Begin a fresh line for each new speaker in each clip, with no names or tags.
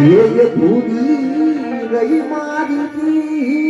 એ ભૂલી રહી મારી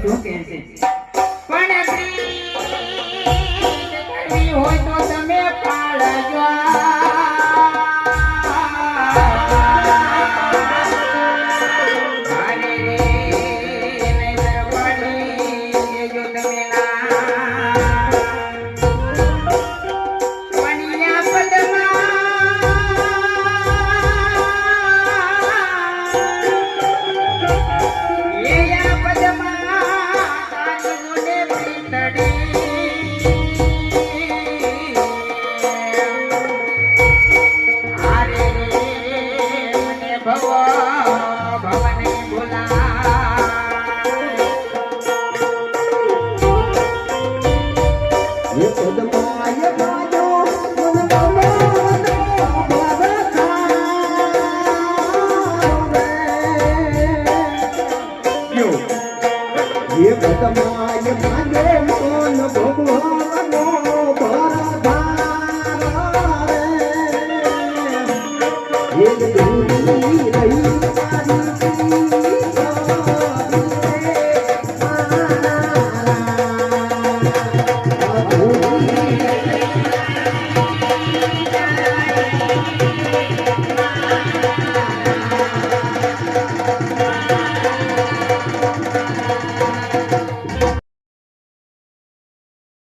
શું કહે છે? પણ પ્રીત હોય તો તમે પાળજો
ये बदमाश